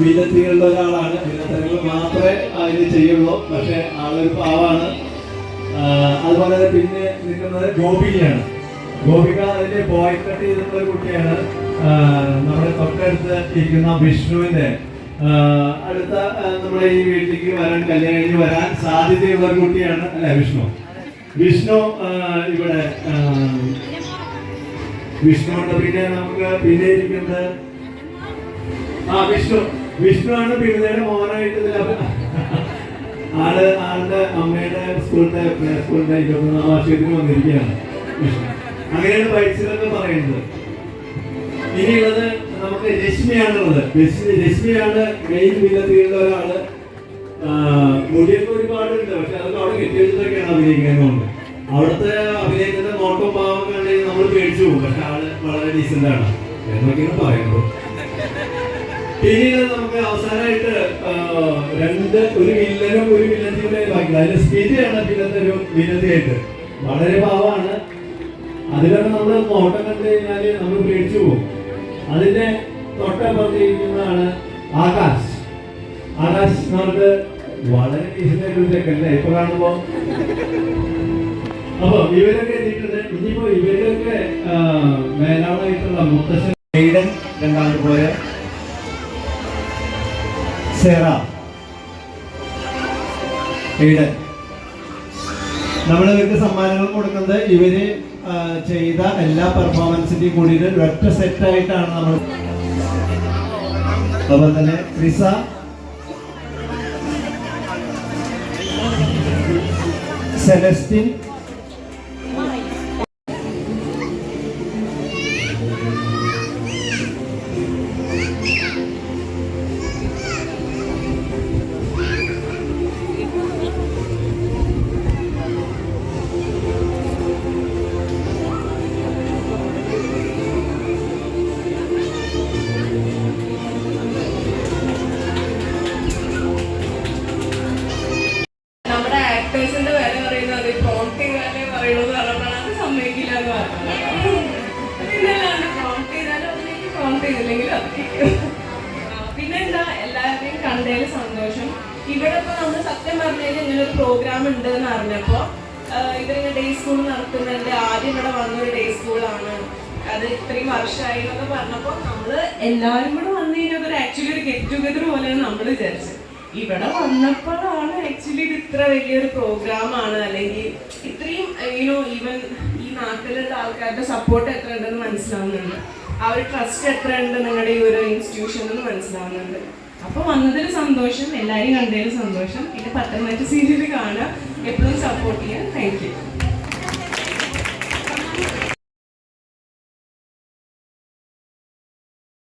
വില്ലത്തികളുടെ ഒരാളാണ്. വില്ലത്തരങ്ങൾ മാത്രമേ ഇത് ചെയ്യുള്ളൂ. പക്ഷെ ആളൊരു പാവാണ്. അതുപോലെ തന്നെ പിന്നെ നിൽക്കുന്നത് ഗോപികയാണ്. ഗോപിക അതിന്റെ ബോയ് കട്ട് ചെയ്തിട്ടുള്ള ഒരു കുട്ടിയാണ്. നമ്മുടെ തൊട്ടടുത്ത് ഇരിക്കുന്ന വിഷ്ണുവിന്റെ. അടുത്ത നമ്മുടെ ഈ വീട്ടിലേക്ക് വരാൻ കല്യാണി വരാൻ സാധ്യതയുള്ള ഒരു കുട്ടിയാണ് അല്ലെ വിഷ്ണു? വിഷ്ണു ഇവിടെ വിഷ്ണു ഉണ്ട്. പിന്നെ നമുക്ക് പിന്നെ ഇരിക്കുന്നത് ആ വിഷ്ണു. വിഷ്ണു ആണ് ബിരുദയുടെ മോനായിട്ട് ആൾ ആളുടെ അമ്മയുടെ സ്കൂളിന്റെ പ്ലേ സ്കൂളിന്റെ ഇരുപത്തൊന്നാം വാർഷികത്തിന് വന്നിരിക്കുകയാണ്. അങ്ങനെയാണ് ബൈറ്റ്സിലൊക്കെ പറയുന്നത്. ഇനിയുള്ളത് നമുക്ക് രശ്മിയാണുള്ളത്. രശ്മി രശ്മിയാണ് മെയിൻ വില്ലത്തിലുള്ള ഒരാൾ. ആ, മുടിയൊക്കെ ഒരുപാടുണ്ട് പക്ഷെ അതൊക്കെ അവിടെ കെട്ടി അഭിനയിക്കുന്നത് അവിടുത്തെ അഭിനയത്തിന്റെ നോട്ടം പാവം കണ്ടെങ്കിൽ നമ്മൾ പേടിച്ചു പോകും. പക്ഷെ ആൾ വളരെ ഡീസെന്റ് ആണ്. എന്നൊക്കെയാണ് പറയുന്നത്. പിന്നീട് നമുക്ക് അവസാനമായിട്ട് രണ്ട് ഒരു വില്ലനും ഒരു വില്ലത്തിയുടെ ബാക്കി അതിന്റെ സ്ഥിതിയാണ് പിന്നത്തെ ഒരു വില്ലത്തിയായിട്ട് വളരെ പാവമാണ്. അതിലൊക്കെ നമ്മൾ നോട്ടം കണ്ടു കഴിഞ്ഞാൽ നമ്മൾ പേടിച്ചു പോകും. അതിന്റെ തൊട്ടപ്പുറത്തിരിക്കുന്നതാണ് ആകാശ്. ആകാശ് നമുക്ക് വളരെ ഡീസന്റ് ഒരു ചെക്കല്ലേ ഇപ്പൊ കാണുമ്പോ? അപ്പൊ ഇവരൊക്കെ എത്തിയിട്ടുണ്ട്. ഇനിയിപ്പോ ഇവരൊക്കെ ആ, മേലാളായിട്ടുള്ള മുത്തശ്ശൻ രണ്ടാമത് പോയ സെറ. എയ്ഡൻ നമ്മൾ ഇവർക്ക് സമ്മാനങ്ങൾ കൊടുക്കുന്നത് ഇവർ ചെയ്ത എല്ലാ പെർഫോമൻസിന്റെയും കൂടിയിട്ട് ഒറ്റ സെറ്റ് ആയിട്ടാണ് നമ്മൾ അതുപോലെ തന്നെ ക്രിസ സെലസ്റ്റിൻ നമ്മുടെ ആക്ടേഴ്സിന്റെ വില പറയുന്നത് പ്രോംപ്റ്റിംഗ് വില പറയുന്നത് പറഞ്ഞാൽ സമ്മതിക്കില്ല എന്ന് പറഞ്ഞത് പിന്നല്ലാണ്ട് പ്രോംപ്റ്റ് ചെയ്താലും അതിലേക്ക് പ്രോംപ്റ്റ് ചെയ്തില്ലെങ്കിൽ പിന്നെന്താ? എല്ലാവരെയും കണ്ടതിൽ സന്തോഷം. ഇവിടെ ഇപ്പൊ നമ്മൾ സത്യം പറഞ്ഞു കഴിഞ്ഞാൽ ഇങ്ങനെ ഒരു പ്രോഗ്രാം ഉണ്ട് എന്ന് അറിഞ്ഞപ്പോ ഇതിങ്ങനെ ഡേ സ്കൂൾ നടത്തുന്നുണ്ട് ആദ്യം ഇവിടെ വന്നൊരു ഡേ സ്കൂളാണ് അത് ഇത്രയും വർഷമായി എന്നൊക്കെ പറഞ്ഞപ്പോ നമ്മൾ എല്ലാവരും കൂടെ വന്നു കഴിഞ്ഞാൽ ഒരു ആക്ച്വലി ഒരു ഗെറ്റ് ടുഗദർ പോലെയാണ് നമ്മൾ വിചാരിച്ചത് ഇവിടെ വന്നപ്പോഴാണ് ആക്ച്വലി ഇത് ഇത്ര വലിയൊരു പ്രോഗ്രാം ആണ്. അല്ലെങ്കിൽ ഇത്രയും യുനോ ഈവൻ ഈ നാട്ടിലുള്ള ആൾക്കാരുടെ സപ്പോർട്ട് എത്ര ഉണ്ടെന്ന് മനസ്സിലാവുന്നുണ്ട്. ആ ഒരു ട്രസ്റ്റ് എത്ര ഉണ്ട് നിങ്ങളുടെ ഈ ഒരു ഇൻസ്റ്റിറ്റ്യൂഷൻ എന്ന് മനസ്സിലാവുന്നുണ്ട്. അപ്പൊ വന്നതിൽ സന്തോഷം എല്ലാവരും കണ്ടതിൽ സന്തോഷം. പിന്നെ പത്തനംതിട്ട സീരിയൽ കാണാം